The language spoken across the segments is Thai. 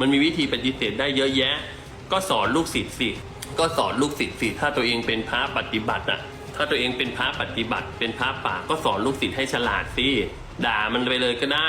มันมีวิธีปฏิเสธได้เยอะแยะ ก็สอนลูกศิษย์สิก็สอนลูกศิษย์สิถ้าตัวเองเป็นพระปฏิบัติอะถ้าตัวเองเป็นพระปฏิบัติ เป็นพระป่าก็สอนลูกศิษย์ให้ฉลาดสิด่ามันไปเลยก็ได้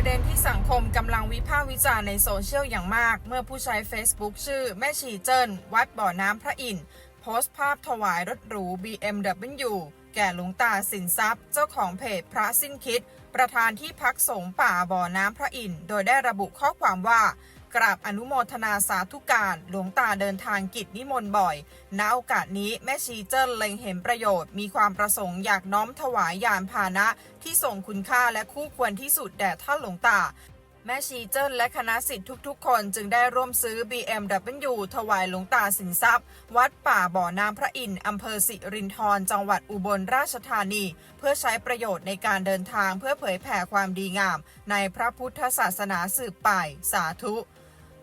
ประเด็นที่สังคมกำลังวิพากษ์วิจารณ์ในโซเชียลอย่างมาก เมื่อผู้ใช้ Facebook ชื่อแม่ชีเจิ้น วัดบ่อน้ำพระอินทร์โพสต์ภาพถวายรถหรู BMW แก่หลวงตาสินทรัพย์ เจ้าของเพจพระสิ้นคิด ประธานที่พักสงฆ์ป่าบ่อน้ำพระอินทร์โดยได้ระบุข้อความว่า กราบอนุโมทนาสาธุการ หลวงตาเดินทางกิจนิมนต์บ่อย ณโอกาสนี้แม่ชีเจิ้นเล็งเห็นประโยชน์ มีความประสงค์อยากน้อมถวายยานพาหนะ ที่ส่งคุณค่าและคู่ควรที่สุดแด่ท่านหลวงตาแม่ชีเจิ้นและคณะสิทธิ์ทุกๆ คนจึงได้ร่วมซื้อ BMW ถวายหลวงตาสินทรัพย์ วัดป่าบ่อน้ำพระอินทร์อำเภอสิรินธรจังหวัดอุบลราชธานี เพื่อใช้ประโยชน์ในการเดินทางเพื่อเผยแผ่ความดีงาม ในพระพุทธศาสนาสืบไป สาธุ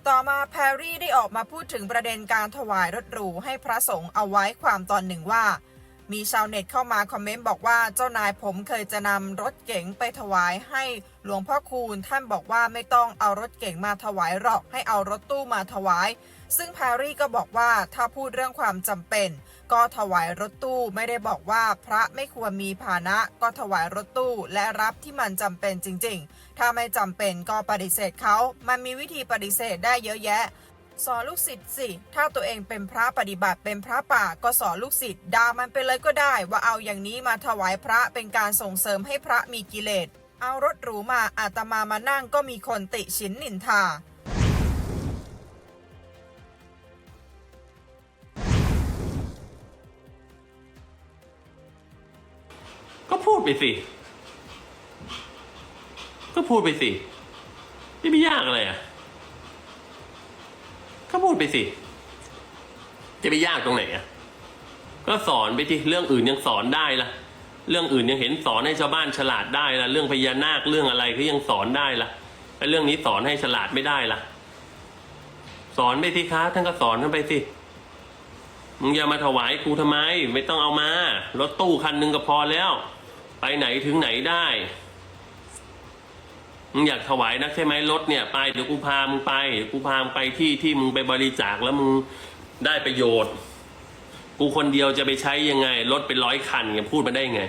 ต่อมาแพรรี่ได้ออกมาพูดถึงประเด็นการถวายรถหรูให้พระสงฆ์เอาไว้ความตอนหนึ่งว่า มีชาวเน็ตเข้ามาคอมเมนต์บอกว่าเจ้านายผมเคยจะนำรถเก๋งไปถวายให้หลวงพ่อคูณ ท่านบอกว่าไม่ต้องเอารถเก๋งมาถวายหรอกให้เอารถตู้มาถวาย ซึ่งแพรรี่ก็บอกว่าถ้าพูดเรื่องความจำเป็น ก็ถวายรถตู้ไม่ได้บอกว่าพระไม่ควรมีภานะก็ถวายรถตู้และรับที่มันจำเป็นจริง ๆ ถ้าไม่จำเป็นก็ปฏิเสธเขามันมีวิธีปฏิเสธได้เยอะแยะ สอนลูกศิษย์สิ ถ้าตัวเองเป็นพระปฏิบัติเป็นพระป่าก็สอนลูกศิษย์ด่ามันไปเลยก็ได้ ว่าเอาอย่างนี้มาถวายพระเป็นการส่งเสริมให้พระมีกิเลส เอารถหรูมาอาตมามานั่งก็มีคนติชินนินทาก็พูดไปสิ ก็พูดไปสิ ไม่ไปยากอะไรอะ ก็พูดไปสิ จะไปยากตรงไหนอะก็สอนไปที่เรื่องอื่นยังสอนได้ละเรื่องอื่นยังเห็นสอนให้ชาวบ้านฉลาดได้ละเรื่องพญานาคเรื่องอะไรก็ยังสอนได้ละไอ้เรื่องนี้สอนให้ฉลาดไม่ได้ละสอนไปสิคะท่านก็สอนกันไปสิมึงอย่ามาถวายกูทำไม ไม่ต้องเอามา รถตู้คันหนึ่งก็พอแล้ว ไปไหนถึงไหนได้ มึงอยากถวายนักใช่ไหมรถเนี่ยไปเดี๋ยวกูพามึงไปเดี๋ยวกูพามึงไปที่ที่มึงไปบริจาคแล้วมึงได้ประโยชน์ กูคนเดียวจะไปใช้ยังไงรถเป็นร้อยคันเนี่ยพูดมาได้ไง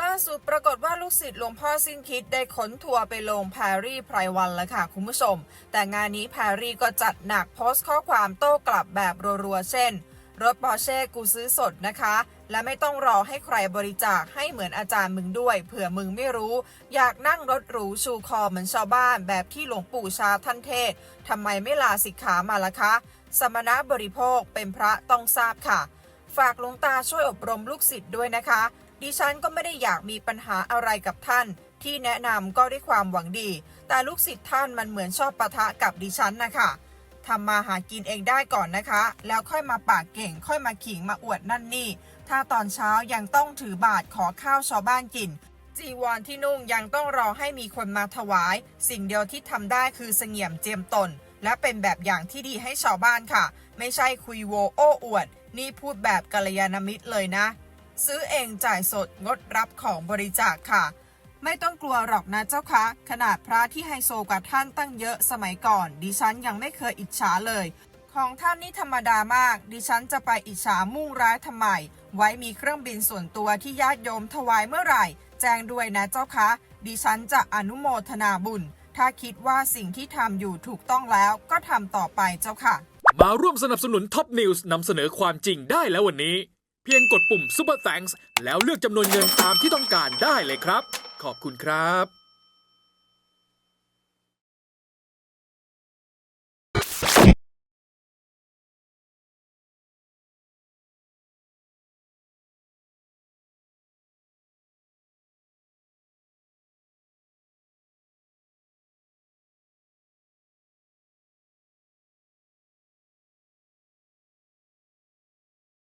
ล่าสุดปรากฏว่าลูกศิษย์หลวงพ่อสิ้นคิดได้ขนทัวร์ไปลงแพรรี่ไพรวันแล้วค่ะคุณผู้ชม แต่งานนี้แพรรี่ก็จัดหนักโพสต์ข้อความโต้กลับแบบรัวๆเช่น รถปอร์เช่กูซื้อสดนะคะ และไม่ต้องรอให้ใครบริจาคให้เหมือนอาจารย์มึงด้วย เผื่อมึงไม่รู้ อยากนั่งรถหรูชูคอเหมือนชาวบ้าน แบบที่หลวงปู่ชาท่านเทศทำไมไม่ลาสิกขามาละคะ สมณะบริโภคเป็นพระต้องทราบค่ะ ฝากหลวงตาช่วยอบรมลูกศิษย์ด้วยนะคะ ดิฉันก็ไม่ได้อยากมีปัญหาอะไรกับท่าน ที่แนะนำก็ด้วยความหวังดี แต่ลูกศิษย์ท่านมันเหมือนชอบปะทะกับดิฉันนะคะ ทำมาหากินเองได้ก่อนนะคะ แล้วค่อยมาปากเก่ง ค่อยมาขิงมาอวดนั่นนี่ ถ้าตอนเช้ายังต้องถือบาทขอข้าวชาวบ้านกิน จีวรที่นุ่งยังต้องรอให้มีคนมาถวาย สิ่งเดียวที่ทำได้คือเสงี่ยมเจียมตน และเป็นแบบอย่างที่ดีให้ชาวบ้านค่ะ ไม่ใช่คุยโวโอ้อวด นี่พูดแบบกัลยาณมิตรเลยนะ ซื้อเองจ่ายสดงดรับของบริจาคค่ะ ไม่ต้องกลัวหรอกนะเจ้าคะ ขนาดพระที่ไฮโซกว่าท่านตั้งเยอะสมัยก่อน ดิฉันยังไม่เคยอิจฉาเลย ของท่านนี่ธรรมดามาก ดิฉันจะไปอิจฉามุ่งร้ายทำไม ไว้มีเครื่องบินส่วนตัวที่ญาติโยมถวายเมื่อไหร่ แจ้งด้วยนะเจ้าคะ ดิฉันจะอนุโมทนาบุญ ถ้าคิดว่าสิ่งที่ทำอยู่ถูกต้องแล้วก็ทำต่อไปเจ้าค่ะ มาร่วมสนับสนุนท็อปนิวส์นำเสนอความจริงได้แล้ววันนี้ เพียงกดปุ่ม Super Thanks แล้วเลือกจำนวนเงินตามที่ต้องการได้เลยครับ ขอบคุณครับ